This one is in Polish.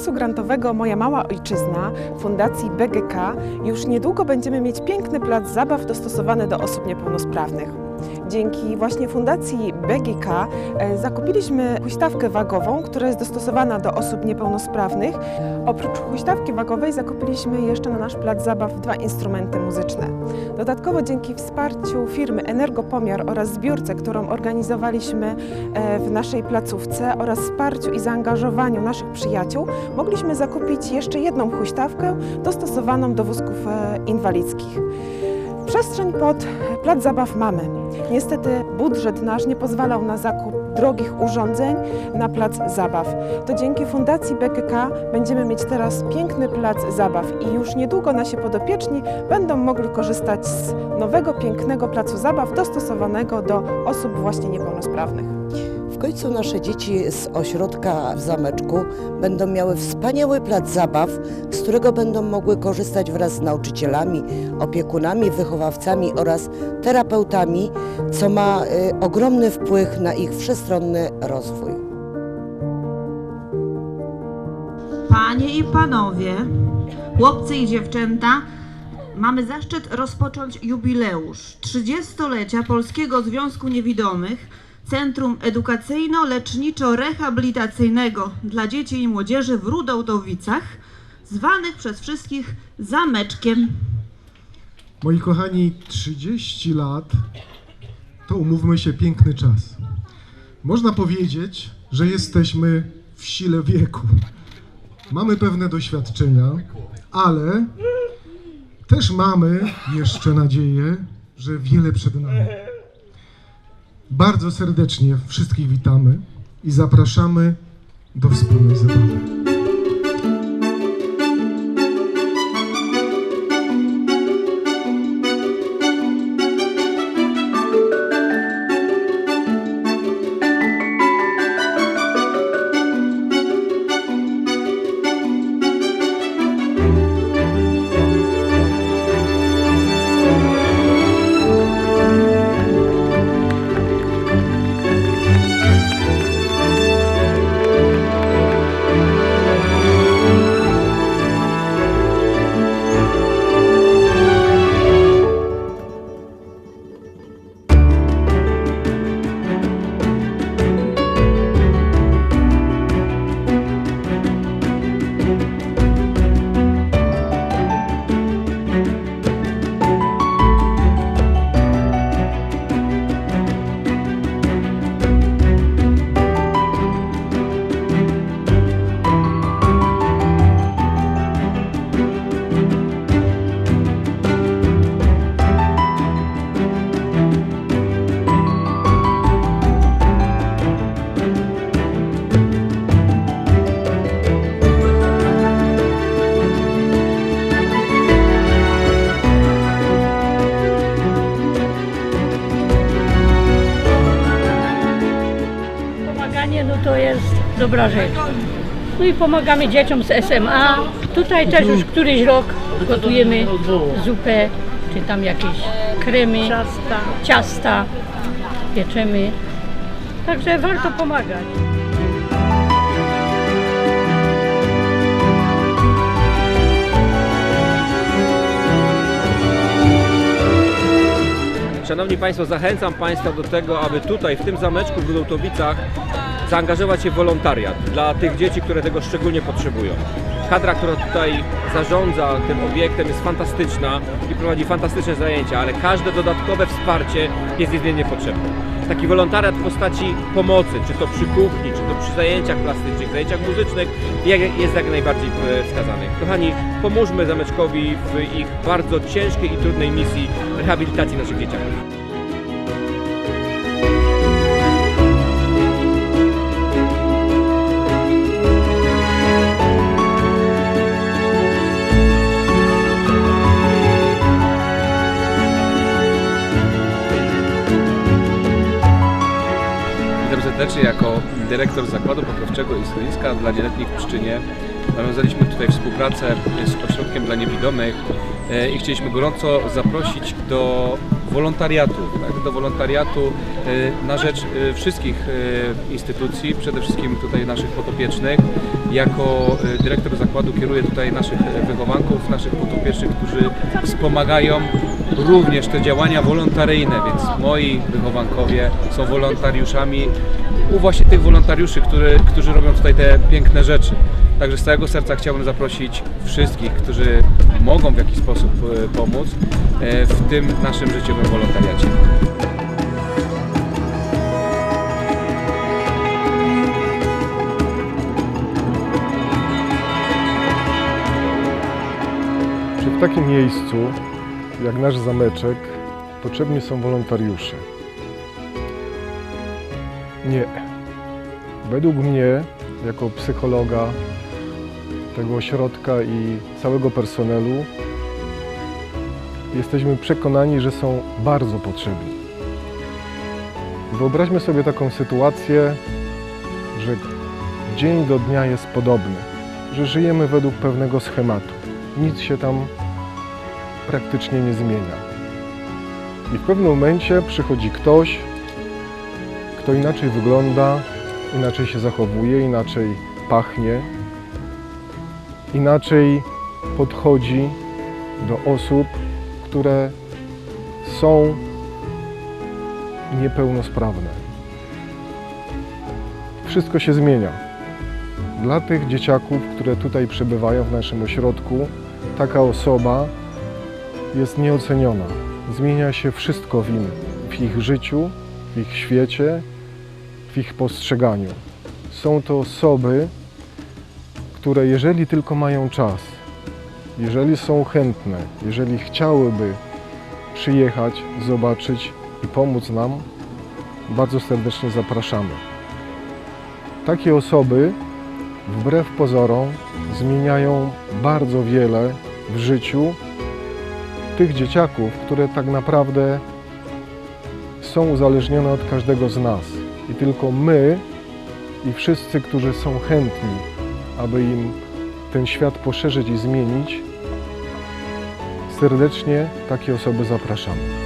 konkursu grantowego Moja Mała Ojczyzna Fundacji BGK już niedługo będziemy mieć piękny plac zabaw dostosowany do osób niepełnosprawnych. Dzięki właśnie Fundacji BGK e, zakupiliśmy huśtawkę wagową, która jest dostosowana do osób niepełnosprawnych. Oprócz huśtawki wagowej zakupiliśmy jeszcze na nasz plac zabaw dwa instrumenty muzyczne. Dodatkowo dzięki wsparciu firmy Energopomiar oraz zbiórce, którą organizowaliśmy e, w naszej placówce oraz wsparciu i zaangażowaniu naszych przyjaciół, mogliśmy zakupić jeszcze jedną huśtawkę dostosowaną do wózków e, inwalidzkich. Przestrzeń pod plac zabaw mamy. Niestety budżet nasz nie pozwalał na zakup drogich urządzeń na plac zabaw. To dzięki Fundacji BGK będziemy mieć teraz piękny plac zabaw i już niedługo nasi podopieczni będą mogli korzystać z nowego, pięknego placu zabaw dostosowanego do osób właśnie niepełnosprawnych. Końcu nasze dzieci z ośrodka w Zameczku będą miały wspaniały plac zabaw, z którego będą mogły korzystać wraz z nauczycielami, opiekunami, wychowawcami oraz terapeutami, co ma y, ogromny wpływ na ich wszechstronny rozwój. Panie i panowie, chłopcy i dziewczęta, mamy zaszczyt rozpocząć jubileusz 30-lecia Polskiego Związku Niewidomych, Centrum Edukacyjno-Leczniczo-Rehabilitacyjnego dla Dzieci i Młodzieży w Rudołtowicach, zwanych przez wszystkich zameczkiem. Moi kochani, 30 lat to umówmy się piękny czas. Można powiedzieć, że jesteśmy w sile wieku. Mamy pewne doświadczenia, ale też mamy jeszcze nadzieję, że wiele przed nami. Bardzo serdecznie wszystkich witamy i zapraszamy do wspólnej zabawy. Dobra rzecz. No i pomagamy dzieciom z SMA. Tutaj też już któryś rok gotujemy zupę, czy tam jakieś kremy, ciasta, ciasta pieczemy. Także warto pomagać. Szanowni Państwo, zachęcam Państwa do tego, aby tutaj, w tym zameczku w Rudoltowicach, zaangażować się w wolontariat dla tych dzieci, które tego szczególnie potrzebują. Kadra, która tutaj zarządza tym obiektem jest fantastyczna i prowadzi fantastyczne zajęcia, ale każde dodatkowe wsparcie jest niezmiennie potrzebne. Taki wolontariat w postaci pomocy, czy to przy kuchni, czy to przy zajęciach plastycznych, zajęciach muzycznych, jest jak najbardziej e, wskazany. Kochani, pomóżmy Zameczkowi w ich bardzo ciężkiej i trudnej misji rehabilitacji naszych dzieciaków. Witam serdecznie jako dyrektor Zakładu Poprawczego i Schroniska dla Nieletnich w Pszczynie. Nawiązaliśmy tutaj współpracę z Ośrodkiem dla Niewidomych e, i chcieliśmy gorąco zaprosić do wolontariatu, tak? do wolontariatu y, na rzecz y, wszystkich y, instytucji, przede wszystkim tutaj naszych podopiecznych. Jako dyrektor zakładu kieruję tutaj naszych wychowanków, naszych podopiecznych, którzy wspomagają również te działania wolontaryjne, więc moi wychowankowie są wolontariuszami u właśnie tych wolontariuszy, który, którzy robią tutaj te piękne rzeczy. Także z całego serca chciałbym zaprosić wszystkich, którzy mogą w jakiś sposób pomóc w tym naszym życiowym wolontariacie. Czy w takim miejscu, jak nasz zameczek, potrzebni są wolontariusze? Nie. Według mnie, jako psychologa tego ośrodka i całego personelu, jesteśmy przekonani, że są bardzo potrzebni. Wyobraźmy sobie taką sytuację, że dzień do dnia jest podobny, że żyjemy według pewnego schematu. Nic się tam praktycznie nie zmienia. I w pewnym momencie przychodzi ktoś, kto inaczej wygląda, inaczej się zachowuje, inaczej pachnie, inaczej podchodzi do osób, które są niepełnosprawne. Wszystko się zmienia. Dla tych dzieciaków, które tutaj przebywają w naszym ośrodku, taka osoba jest nieoceniona. Zmienia się wszystko w, im, w ich życiu, w ich świecie, w ich postrzeganiu. Są to osoby, które jeżeli tylko mają czas, jeżeli są chętne, jeżeli chciałyby przyjechać, zobaczyć i pomóc nam, bardzo serdecznie zapraszamy. Takie osoby, wbrew pozorom, zmieniają bardzo wiele w życiu tych dzieciaków, które tak naprawdę są uzależnione od każdego z nas. I tylko my i wszyscy, którzy są chętni, aby im ten świat poszerzyć i zmienić, serdecznie takie osoby zapraszamy.